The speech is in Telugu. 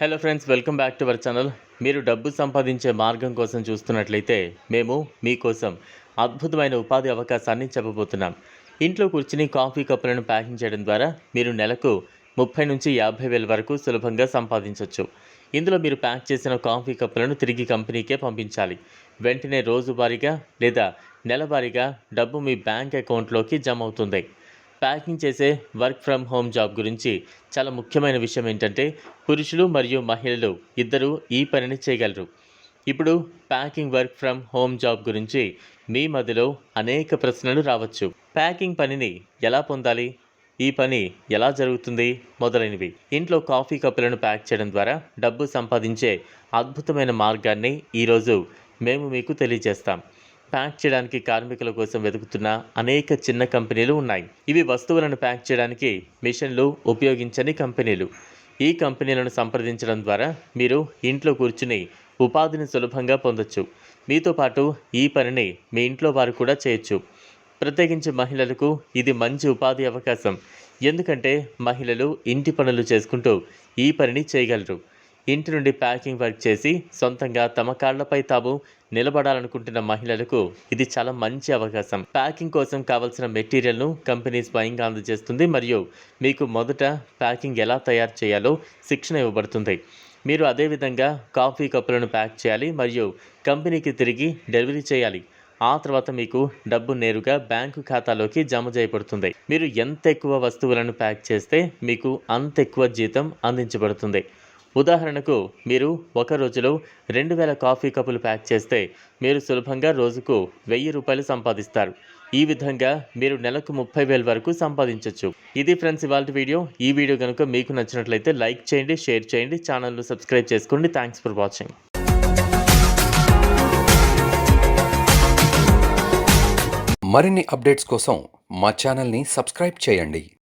Hello friends welcome back to our channel మీరు డబ్బు సంపాదించే మార్గం కోసం చూస్తున్నట్లయితే మేము మీకోసం అద్భుతమైన ఉపాధి అవకాశాన్ని చెప్పబోతున్నాం. ఇంట్లో కూర్చుని కాఫీ కప్పులను ప్యాకింగ్ చేయడం ద్వారా మీరు నెలకు ముప్పై నుంచి యాభై వేల వరకు సులభంగా సంపాదించవచ్చు ఇందులో మీరు ప్యాక్ చేసిన కాఫీ కప్పులను తిరిగి కంపెనీకే పంపించాలి. వెంటనే రోజువారీగా లేదా నెలవారీగా డబ్బు మీ బ్యాంక్ అకౌంట్లోకి జమ అవుతుంది. ప్యాకింగ్ చేసే వర్క్ ఫ్రమ్ హోమ్ జాబ్ గురించి చాలా ముఖ్యమైన విషయం ఏంటంటే పురుషులు మరియు మహిళలు ఇద్దరూ ఈ పనిని చేయగలరు. ఇప్పుడు packing work from home job గురించి మీ మధ్యలో అనేక ప్రశ్నలు రావచ్చు. ప్యాకింగ్ పనిని ఎలా పొందాలి? ఈ పని ఎలా జరుగుతుంది? మొదలైనవి. ఇంట్లో కాఫీ కప్పులను ప్యాక్ చేయడం ద్వారా డబ్బు సంపాదించే అద్భుతమైన మార్గాన్ని ఈరోజు మేము మీకు తెలియజేస్తాం. ప్యాక్ చేయడానికి కార్మికుల కోసం వెతుకుతున్న అనేక చిన్న కంపెనీలు ఉన్నాయి. ఇవి వస్తువులను ప్యాక్ చేయడానికి మిషన్లు ఉపయోగించని కంపెనీలు. ఈ కంపెనీలను సంప్రదించడం ద్వారా మీరు ఇంట్లో కూర్చుని ఉపాధిని సులభంగా పొందొచ్చు. మీతో పాటు ఈ పనిని మీ ఇంట్లో వారు కూడా చేయొచ్చు. ప్రత్యేకించి మహిళలకు ఇది మంచి ఉపాధి అవకాశం. ఎందుకంటే మహిళలు ఇంటి పనులు చేసుకుంటూ ఈ పనిని చేయగలరు. ఇంటి నుండి ప్యాకింగ్ వర్క్ చేసి సొంతంగా తమ కాళ్ళపై తాము నిలబడాలనుకుంటున్న మహిళలకు ఇది చాలా మంచి అవకాశం. ప్యాకింగ్ కోసం కావలసిన మెటీరియల్ను కంపెనీ స్వయంగా అందజేస్తుంది మరియు మీకు మొదట ప్యాకింగ్ ఎలా తయారు చేయాలో శిక్షణ ఇవ్వబడుతుంది. మీరు అదేవిధంగా కాఫీ కప్పులను ప్యాక్ చేయాలి మరియు కంపెనీకి తిరిగి డెలివరీ చేయాలి. ఆ తర్వాత మీకు డబ్బు నేరుగా బ్యాంకు ఖాతాలోకి జమ చేయబడుతుంది. మీరు ఎంత ఎక్కువ వస్తువులను ప్యాక్ చేస్తే మీకు అంత ఎక్కువ జీతం అందించబడుతుంది. ఉదాహరణకు మీరు ఒక రోజులో రెండు వేల కాఫీ కప్పులు ప్యాక్ చేస్తే మీరు సులభంగా రోజుకు వెయ్యి రూపాయలు సంపాదిస్తారు. ఈ విధంగా మీరు నెలకు ముప్పై వేల వరకు సంపాదించవచ్చు ఇది ఫ్రెండ్స్ ఇవాళ వీడియో. ఈ వీడియో కనుక మీకు నచ్చినట్లయితే లైక్ చేయండి షేర్ చేయండి ఛానల్ను సబ్స్క్రైబ్ చేసుకోండి. Thanks for watching. మరిన్ని అప్డేట్స్ కోసం మా ఛానల్ని సబ్స్క్రైబ్ చేయండి.